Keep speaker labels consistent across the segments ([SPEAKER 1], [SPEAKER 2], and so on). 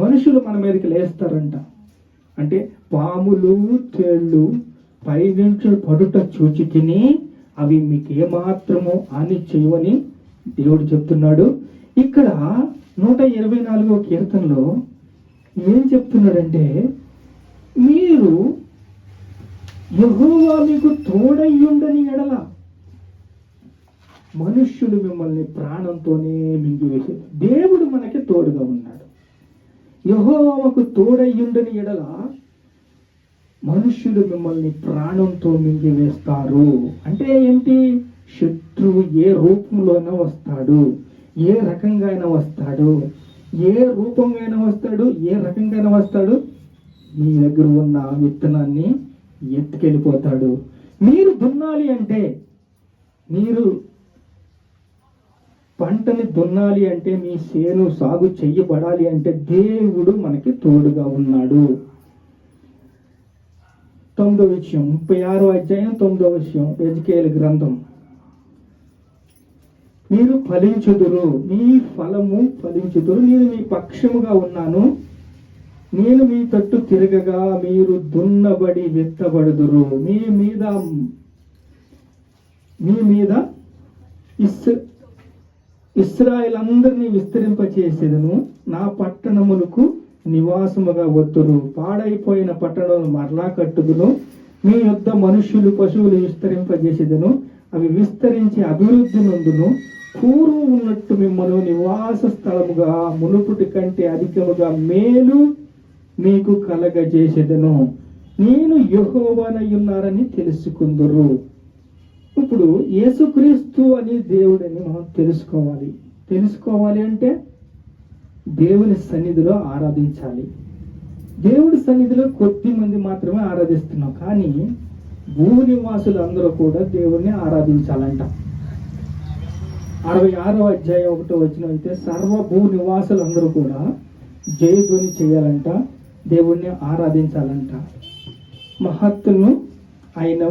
[SPEAKER 1] మనుషులు మన మీదకి లేస్తారంట. అంటే పాములు తేళ్ళు పైనుంచి పడుట చూచి తిని అవి మీకు ఏమాత్రము హాని చేయవని దేవుడు చెప్తున్నాడు. ఇక్కడ నూట ఇరవై నాలుగో కీర్తనలో ఏం చెప్తున్నాడంటే మీరు ఎహోవా మీకు తోడయ్యుండని ఎడల మనుష్యులు మిమ్మల్ని ప్రాణంతోనే మింగివేసి దేవుడు మనకి తోడుగా ఉన్నాడు. యహోవకు తోడయ్యుండని ఎడల మనుష్యులు మిమ్మల్ని ప్రాణంతో మింగివేస్తారు. అంటే ఏంటి శత్రువు ఏ రూపంలోనైనా వస్తాడు. ఏ రకంగా అయినా వస్తాడు. ఏ రూపంగా అయినా వస్తాడు? ఏ రకంగా అయినా వస్తాడు? మీ దగ్గర ఉన్న విత్తనాన్ని ఎత్తుకెళ్ళిపోతాడు. మీరు దున్నాలి అంటే మీరు పంటని దున్నాలి అంటే మీ చేను సాగు చెయ్యబడాలి అంటే దేవుడు మనకి తోడుగా ఉన్నాడు. తొమ్మిదో విషయం ముప్పై ఆరో అధ్యాయం తొమ్మిదో విషయం ఎజుకేల్ గ్రంథం. మీరు ఫలించుదురు మీ ఫలము ఫలించుదురు నేను మీ పక్షముగా ఉన్నాను. నేను మీ తట్టు తిరగగా మీరు దున్నబడి విత్తబడుదురు. మీ మీద మీ మీద ఇస్ ఇస్రాయల్ అందరినీ విస్తరింపచేసేదను. నా పట్టణములకు నివాసముగా వద్దురు పాడైపోయిన పట్టణం మరలా కట్టుదును. మీ యొద్ద మనుష్యులు పశువులు విస్తరింపజేసేదను. అవి విస్తరించి అభివృద్ధి నందును. పూర్వం ఉన్నట్టు మిమ్మల్ని నివాస స్థలముగా మునుపుటి కంటే అధికముగా మేలు మీకు కలగజేసేదను. నేను యెహోవానై ఉన్నారని ఇప్పుడు యేసుక్రీస్తు అని దేవుడని మనం తెలుసుకోవాలి. తెలుసుకోవాలి అంటే దేవుని సన్నిధిలో ఆరాధించాలి. దేవుడి సన్నిధిలో కొద్ది మంది మాత్రమే ఆరాధిస్తున్నాం. కానీ భూనివాసులు అందరూ కూడా దేవుణ్ణి ఆరాధించాలంట. అరవై ఆరో అధ్యాయం ఒకటో వచ్చిన అయితే సర్వ భూ నివాసులు అందరూ కూడా జయధ్వని చేయాలంట దేవుణ్ణి ఆరాధించాలంట. మహత్తును ఆయన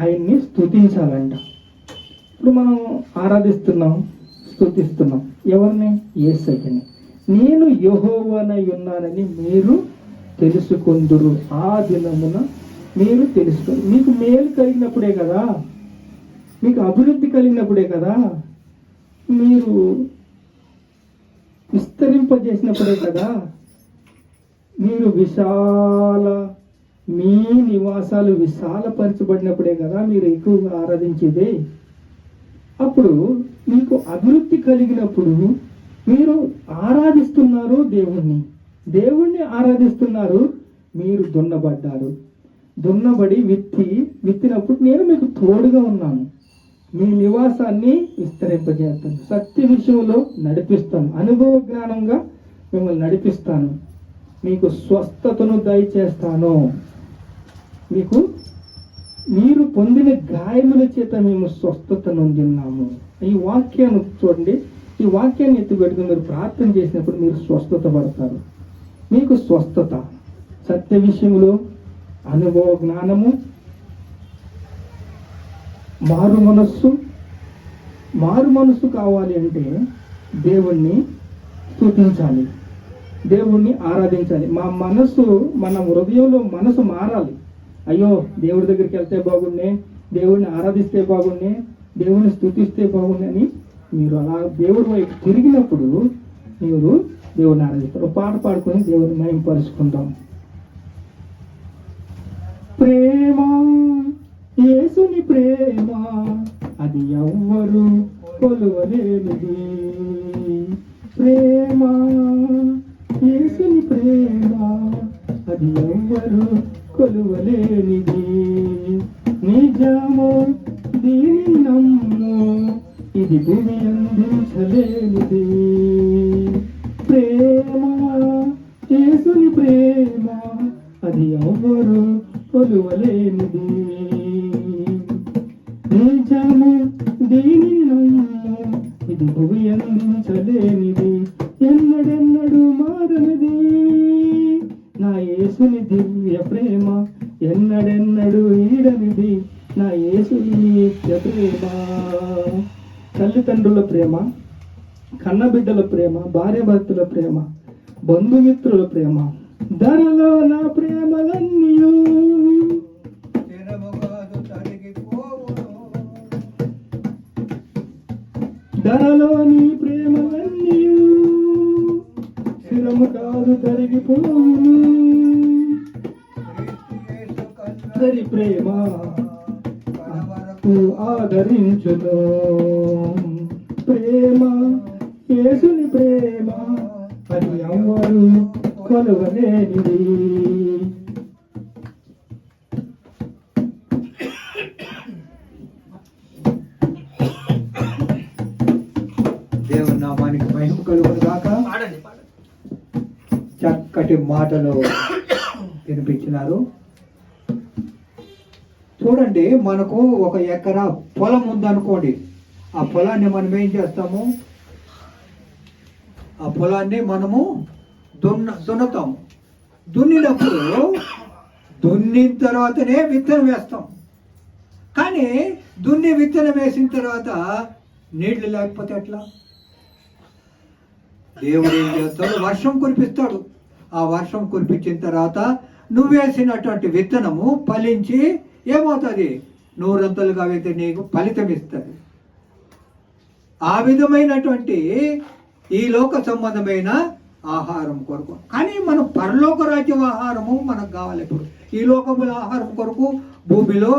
[SPEAKER 1] ఆయన్ని స్థుతించాలంట ఇప్పుడు మనం ఆరాధిస్తున్నాం స్థుతిస్తున్నాం ఎవరిని? ఏసయ్యని. నేను యహోవనై ఉన్నానని మీరు తెలుసుకుందురు. ఆ దినమున మీరు తెలుసుకుందు మీకు మేలు కలిగినప్పుడే కదా? మీకు అభివృద్ధి కలిగినప్పుడే కదా? మీరు విస్తరింపజేసినప్పుడే కదా? మీరు విశాల మీ నివాసాలు విశాలపరచబడినప్పుడే కదా మీరు ఎక్కువగా ఆరాధించేది? అప్పుడు మీకు అభివృద్ధి కలిగినప్పుడు మీరు ఆరాధిస్తున్నారు దేవుణ్ణి. దేవుణ్ణి ఆరాధిస్తున్నారు మీరు దున్నబడ్డారు. దున్నబడి విత్తి విత్తినప్పుడు నేను మీకు తోడుగా ఉన్నాను. మీ నివాసాన్ని విస్తరింపజేస్తాను. సత్య విషయంలో నడిపిస్తాను. అనుభవ జ్ఞానంగా మిమ్మల్ని నడిపిస్తాను. మీకు స్వస్థతను దయచేస్తాను. మీకు మీరు పొందిన గాయముల చేత మేము స్వస్థత నొందిన్నాము. ఈ వాక్యాన్ని చూడండి. ఈ వాక్యాన్ని ఎత్తిపెట్టుకుని మీరు ప్రార్థన చేసినప్పుడు మీరు స్వస్థత పడతారు. మీకు స్వస్థత. సత్య విషయంలో అనుభవ జ్ఞానము మారు మనస్సు మారు మనస్సు కావాలి అంటే దేవుణ్ణి స్థుతించాలి దేవుణ్ణి ఆరాధించాలి. మా మనసు మన హృదయంలో మనసు మారాలి. అయ్యో దేవుడి దగ్గరికి వెళ్తే బాగుండే దేవుడిని ఆరాధిస్తే బాగుండే దేవుడిని స్తుతిస్తే బాగుండే అని మీరు అలా దేవుడి వైపు తిరిగినప్పుడు మీరు దేవుడిని ఆరాధిస్తారు. పాట పాడుకొని దేవుడిని మయంపరుచుకుంటాం ప్రేమ యేసుని ప్రేమ అది ఎవ్వరు కొలువలేనిది. ప్రేమ యేసుని ప్రేమ అది ఎవ్వరు కొలువలేనిది. నిజము దీని నమ్ము ఇది భూమి అందించలేనిది. ప్రేమ యేసుని ప్రేమ అది ఎవ్వరు కొలువలేనిది. నిజము దీని నమ్ము ఇది భూమి అందించలేనిది. ఎన్నడెన్నడు మారనిది యేసుని దివ్య ప్రేమ? ఎన్నడెన్నడు ఈడనిది నా యేసుని నిత్య ప్రేమ? తల్లిదండ్రుల ప్రేమ కన్నబిడ్డల ప్రేమ భార్యభర్తల ప్రేమ బంధుమిత్రుల ప్రేమ. ధరలో నా ప్రేమలన్నీ ధరలోని
[SPEAKER 2] కడవరకు
[SPEAKER 1] ఆదరించును. ప్రేమ యేసుని ప్రేమ అది ఎవరు కొలవలేనిది.
[SPEAKER 2] దేవుని నామానికి మహిమ కలుగును గాక చక్కటి మాటలు వినిపించినారు. చూడండి మనకు ఒక ఎకరా పొలం ఉందనుకోండి ఆ పొలాన్ని మనం ఏం చేస్తాము? ఆ పొలాన్ని మనము దున్న దున్నుతాము. దున్నినప్పుడు దున్నిన తర్వాతనే విత్తనం వేస్తాం. కానీ దున్ని విత్తనం వేసిన తర్వాత నీళ్ళు లేకపోతే ఎట్లా? దేవుడు ఏం చేస్తాడు? వర్షం కురిపిస్తాడు. ఆ వర్షం కురిపించిన తర్వాత నువ్వేసినటువంటి విత్తనము ఫలించి ఏమవుతుంది? నూరంతలుగా అయితే నీకు ఫలితం ఇస్తుంది. ఆ విధమైనటువంటి ఈ లోక సంబంధమైన ఆహారం కొరకు. కానీ మనం పరలోక రాజ్యం ఆహారము మనకు కావాలి ఇప్పుడు. ఈ లోకముల ఆహారం కొరకు భూమిలో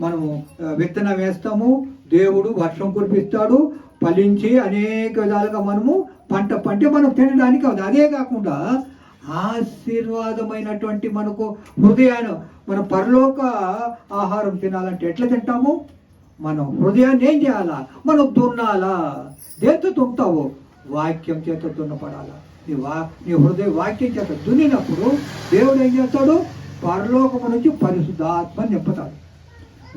[SPEAKER 2] మనము విత్తనం వేస్తాము. దేవుడు వర్షం కురిపిస్తాడు. ఫలించి అనేక విధాలుగా మనము పంట పంటే మనం తినడానికి అవుతుంది అదే కాకుండా ఆశీర్వాదమైనటువంటి మనకు హృదయాన్ని మన పరలోక ఆహారం తినాలంటే ఎట్లా తింటాము? మనం హృదయాన్ని ఏం చేయాలా? మనం దున్నాలా? దేంతో దున్నుతావు? వాక్యం చేత దున్నపడాలా. నీ వా నీ హృదయ వాక్యం చేత దున్నినప్పుడు దేవుడు ఏం చేస్తాడు? పరలోకము నుంచి పరిశుద్ధాత్మ నింపుతాడు.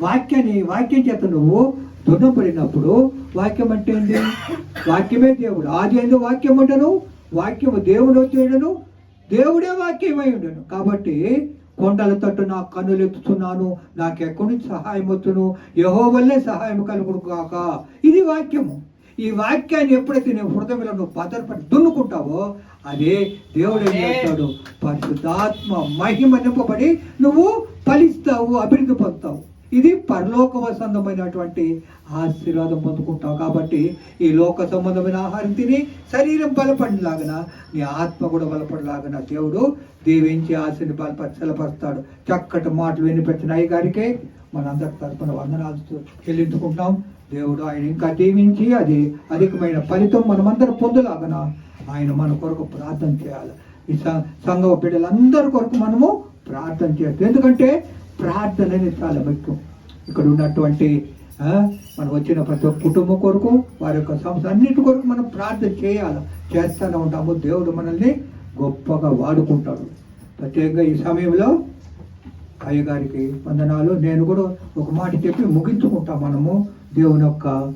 [SPEAKER 2] వాక్యాన్ని వాక్యం చేత నువ్వు దున్నపడినప్పుడు వాక్యం అంటే ఏంటి వాక్యమే దేవుడు. ఆది ఏంది వాక్యం అంటను? వాక్యము దేవుడు చేయడను దేవుడే వాక్యమై ఉండను. కాబట్టి కొండల తట్టు నా కన్నులు ఎత్తుతున్నాను. నాకు ఎక్కడి నుంచి సహాయం వచ్చును యహో వల్లే సహాయం కలుగుడు కాక ఇది వాక్యము. ఈ వాక్యాన్ని ఎప్పుడైతే నేను హృదయంలో నువ్వు భద్రపడి దున్నుకుంటావో అదే దేవుడు ఏం చేస్తాడు? పరిశుద్ధాత్మ మహిమ నింపబడి నువ్వు ఫలిస్తావు అభివృద్ధి పొందుతావు. ఇది పరలోక సంబంధమైనటువంటి ఆశీర్వాదం పొందుకుంటావు కాబట్టి ఈ లోక సంబంధమైన ఆహారం తిని శరీరం బలపడిలాగన నీ ఆత్మ కూడా బలపడిలాగన దేవుడు దీవించి ఆశని బలపరి సెలపరుస్తాడు చక్కటి మాటలు వినిపించిన అయ్య గారికి మనందరి తరపున వందనాలు చెల్లించుకుంటాం. దేవుడు ఆయన ఇంకా దీవించి అది అధికమైన ఫలితం మనమందరం పొందులాగన ఆయన మన కొరకు ప్రార్థన చేయాలి. ఈ సంఘ బిడ్డలందరి కొరకు మనము ప్రార్థన చేస్తాం ఎందుకంటే ప్రార్థన అనేది చాలా ముఖ్యం ఇక్కడ ఉన్నటువంటి మనం వచ్చిన ప్రతి ఒక్క కుటుంబం కొరకు వారి యొక్క సంస్థ అన్నిటి కొరకు మనం ప్రార్థన చేయాలి. చేస్తూనే ఉంటాము. దేవుడు మనల్ని గొప్పగా వాడుకుంటాడు. ప్రత్యేకంగా ఈ సమయంలో అయ్యగారికి వందనాలు. నేను కూడా ఒక మాట చెప్పి ముగించుకుంటాం మనము. దేవుని యొక్క